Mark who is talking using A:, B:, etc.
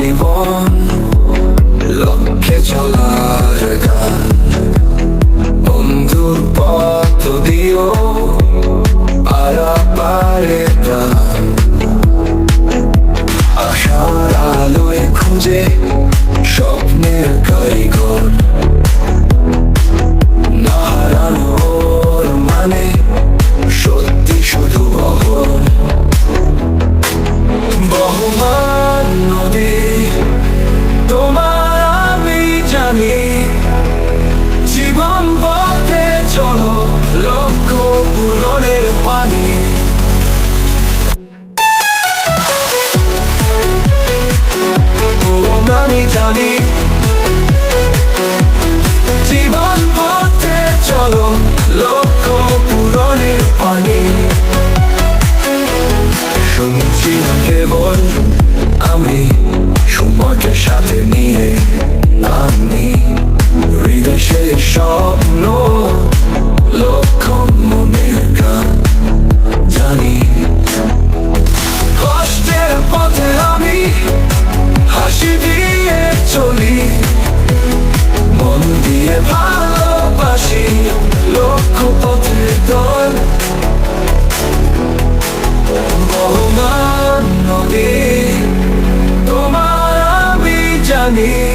A: জীবন লক্ষ্যে চলার গান। বন্ধুর পথ দিও আরা পারে প্রাণ। আশার money. need